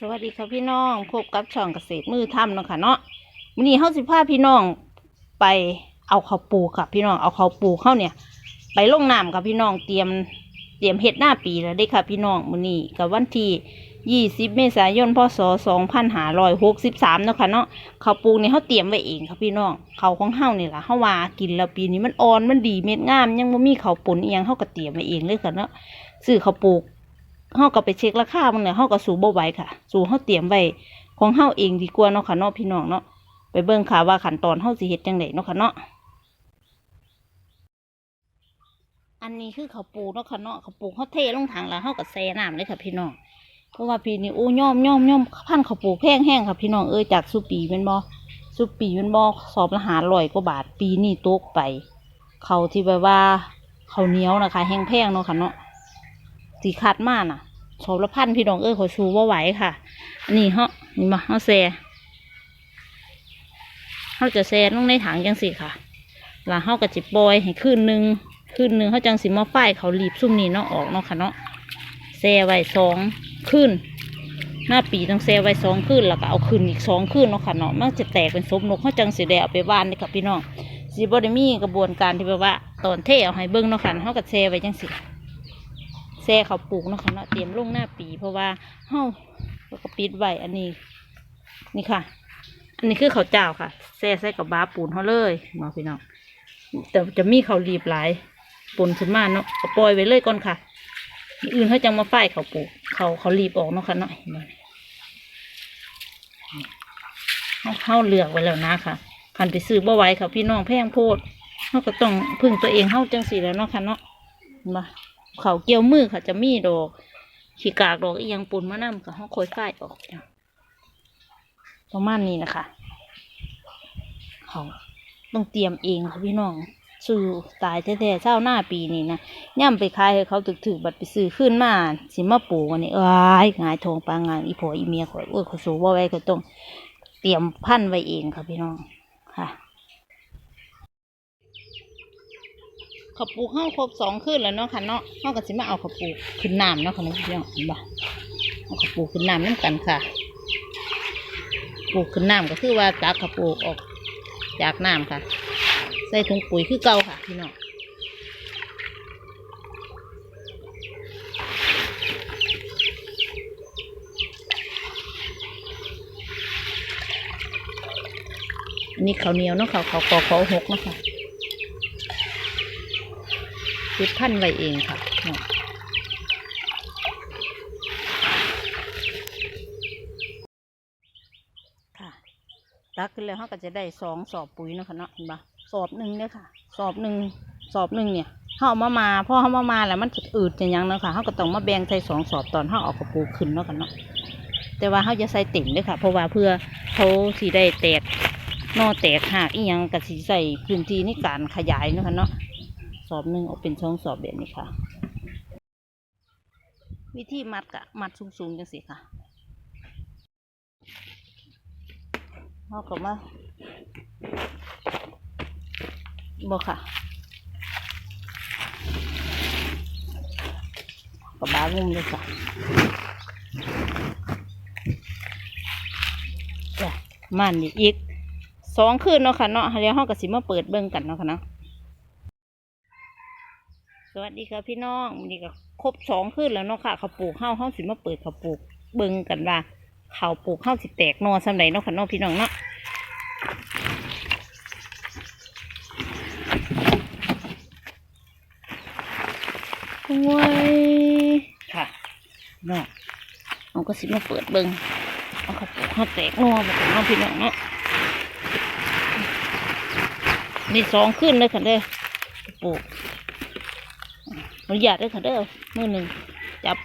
สวัสดีค่ะพี่น้องพบกับช่องเกษตรมือทำเนาะค่ะเนาะวันนี้เฮาสิพาพี่น้องไปเอาข้าวปูค่ะพี่น้องเอาข้าวปูเข้าเนี่ย ไปลงน้ำค่ะพี่น้องเตรียมเตรียมเฮ็ดหน้าปีแล้วเด้ค่ะพี่น้องมื้อนี้กับวันที่20เมษายนพศ2563เนาะค่ะเนาะข้าวปลูกนี่ยเฮาเตรียมไว้เองค่ะพี่น้องข้าวของเฮาเนี่ยล่ะเฮาว่ากินแล้วปีนี้มันอ่อนมันดีเม็ดงาม ยังบ่มีข้าวปนอีหยังเฮาก็เตรียมไว้เองเลยค่ะเนาะซื้อข้าวปู เฮาก็ไปเช็คราคามันเนี่ยเฮาก็สูบ่ไหวค่ะ สูเฮาเตรียมไว้ของเฮาเองดีกว่าเนาะค่ะเนาะพี่น้องเนาะไปเบิ่งค่ะว่าขั้นตอนเฮาสิเฮ็ดจังไดเนาะค่ะเนาะอันนี้คือข้าวปูเนาะค่ะเนาะข้าวปูเฮาเทลงถังแล้วเฮาก็แช่น้ำเลยค่ะพี่น้องเพราะว่าปีนี้โอ้ย่อมย่อมย่อมพันข้าวปูแพงแห้งค่ะพี่น้องเอ้ยจากสุปีเป็นบ่สุปีเป็นบ่สอบละหาร้อยกว่าบาทปีนี้ตกไป เขาที่แบบว่าข้าวเหนียวนะคะแห้งแพงเนาะค่ะเนาะสีขาดมากน่ะ ชอละพันพี่น้องเอ้ยขอชูว่าไหวค่ะ อันนี้เฮานี่มาเฮาแซ่เฮาจะแซ่ลงในถังจังสิค่ะแล้วเฮาก็จิบบอยให้คืนหนึ่งคืนหนึ่งเฮาจังสิมาฝ้ายเขารีบซุ่มนี่เนาะออกเนาะค่ะเนาะแซ่ไว้สองคืนหน้าปีต้องแซ่ไว้สองคืนแล้วก็เอาคืนอีกสองคืนเนาะค่ะเนาะมันจะแตกเป็นสมนกเฮาจังสิได้เอาไปบ้านเลยค่ะพี่น้องสิบ่ได้มีกระบวนการที่แบบว่าตอนเทเอาให้เบิ่งเนาะค่ะเฮาก็แซ่ไว้จังสิ แซ่เขาปลูกเนาะค่ะเนาะเตรียมลงหน้าปี เพราะว่าเฮาแล้วก็ปิดไว้อันนี้ นี่ค่ะ อันนี้คือเขาเจ้าค่ะแซ่ใส่กับบาปูนเขาเลยเนาะพี่น้องแต่จะมีเขารีบหลายปนขึ้นมาเนาะก็ปล่อยไว้เลยก่อนค่ะอื่นเขาจังมาฝ้ายเขาปลูกเขาเขารีบออกเนาะค่ะเนาะเห็นไหมเขาเข้าเลือกไว้แล้วนะค่ะคันไปซื้อบ่ไหวค่ะพี่น้องแพงโพดเขาก็ต้องพึ่งตัวเองเข้าจังสีแล้วเนาะค่ะเนาะเห็นปะ เขาเกี่ยวมือค่ะจะมีดอกขี้กากดอกอียังปุ่นมะน้ำกับห้องคอยฝ้ายออกจ้ะประมาณนี้นะคะเขาต้องเตรียมเองค่ะพี่น้องซื้อตายแท้ๆเช้าหน้าปีนี้นะย่ำไปขายให้เขาถึกๆบัดไปซื้อขึ้นมาสิมาปลูกอันนี้เอ้ยงายทองปางงานอีผัวอีเมียข่อยโอ้ยเขาสูว่าไว้ก็ต้องเตรียมพันไว้เองค่ะพี่น้องค่ะ ข้าวปลูกห้าครบสองคืนแล้วเนาะค่ะเนาะห้าก็สิมาเอาข้าวปลูกขึ้นน้ำเนาะค่ะน้องพี่น้องบ่เอาข้าวปลูกขึ้นน้ำน้ำกันค่ะปลูกขึ้นน้ำก็คือว่าจากข้าวปลูกออกจากน้ำค่ะ ใส่ถุงปุ๋ยคือเก่าค่ะพี่น้องนนี้ข้าวเหนียวเนาะค่ะข้าวข้าวหกเนาะค่ะ คิดพันธุ์ไว้เองค่ะนาะค่ะตักขึ้นแล้วเขาก็จะได้สองสอบปุ๋ยนะค่ะเนาะเห็นปะสอบหนึ่งเนี่ยค่ะ สอบหนึ่งสอบหนึ่งเนี่ยเขาเอามามาพอเขามามาแล้วมันจะอืดจะยังเนาะค่ะเขาก็ต้องมาแบ่งใส่สองสอบตอนเขาออกกระปูขึ้นเนาะค่ะเนาะแต่ว่าเขาจะใส่เต็มเลยค่ะ เพราะว่าเพื่อเขาสีได้แตกนอแตกหักอีหยังกับสีใส่พื้นที่ในการขยายเนาะค่ะเนาะ สอบหนึ่งเอาเป็นช่องสอบแบบนี้ค่ะ วิธีมัดกะมัดสูงๆจังสิค่ะเอากลับมาบอกค่ะกับบางุมเลยค่ะจ้ะมันนี่อีกสองคืนเนาะค่ะเนาะเดี๋ยวห้องกับสิมาเปิดเบิ่งกันเนาะค่ะเนาะ สวัสดีค่ะพี่น้องวันนี้ก็ครบสองคืนแล้วเนาะค่ะเขาปลูกข้าวข้าวสิมาเปิดเขาปลูกเบิ่งกันว่าเขาปลูกข้าวสิแตกนอสำไหนเนาะค่ะน้องพี่น้องเนาะว้ยค่ะเนาะเราก็สิมาเปิดเบิ่งเอาเขาปลูกข้าวแตกนอมากันเน้องพี่น้องเนาะนี่สองคืนเลยค่ะเด้อปลูก อนุญาตด้วยค่ะเด้อมือหนึ่งจับ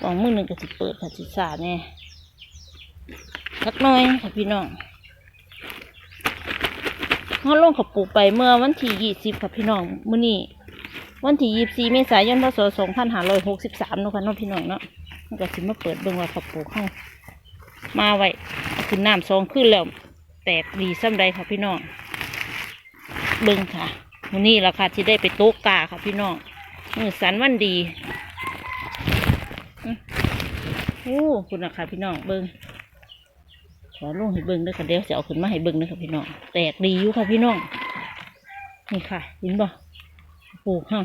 กล่องมือหนึ่งก็สิเปิดค่ะสิสาแน่สักหน่อยค่ะพี่น้องเขาลงขับปลูกไปเมื่อวันที่ยี่สิบค่ะพี่น้องมื้อนี้วันที่ยี่สี่เมษายนพศสองพันห้าร้อยหกสิบสามเนาะค่ะน้องพี่น้องเนาะมันก็สิมาเปิดเบิ่งว่าขับปลูกเข้ามาไว้ขึ้นน้ำสองขึ้นแล้ว แตกดีซ้ำใดค่ะพี่น้องเบิ่งค่ะวันนี้ราคาที่ได้ไปโต๊ะกาค่ะพี่น้อง มือสันวันดีอืมโอ้คุณนะคะพี่น้องเบิ้งขอลงให้เบิ้งด้วยค่ะเดี๋ยวจะเอาขึ้นมาให้เบิ้งด้วยค่ะพี่น้อง แตกดีอยู่ค่ะพี่น้อง นี่ค่ะเห็นบ่ปลูกห้า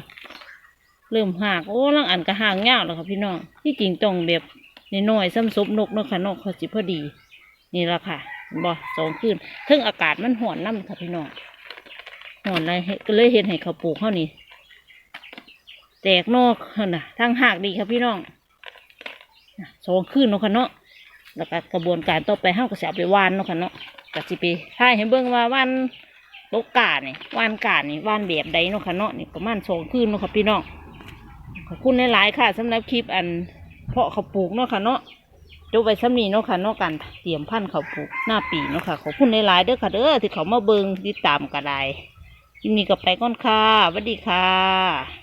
เริ่มหากโอ้ลังอันก็ห่างยาวแล้วค่ะพี่น้อง ที่จริงต้องแบบน้อยซ้ำซบนกเนาะค่ะนกเขาสิพอดี นี่ละค่ะเห็นบ่สองคืนเทิงอากาศมันห่อนน้ำค่ะพี่น้องห่อนอะไรก็เลยเห็นให้เขาปลูกเขานี่ แตกนอกน่ะทางหากดีค่ะพี่น้องสองคืนเนาะค่ะเนาะแล้วก็กระบวนการต่อไปเฮาก็สิเอาไปวานเนาะค่ะเนาะก็สิไปถ่ายให้เบิ่งว่าวันตกกาเนี่ยวานกาเนี่ยวานแบบใดเนาะค่ะเนาะนี่ประมาณสองคืนเนาะค่ะพี่น้องขอบคุณหลายๆค่ะสำหรับคลิปอัน เพาะเขาวปลูกเนาะค่ะเนาะจบไว้สำนีเนาะค่ะเนาะการเตรียมพันธุ์เขาวปลูกหน้าปีเนาะค่ะขอบคุณหลายๆเด้อค่ะเด้อที่เขามาเบิ่งติดตามก็ได้ยินดีกับไปก่อนค่ะสวัสดีค่ะ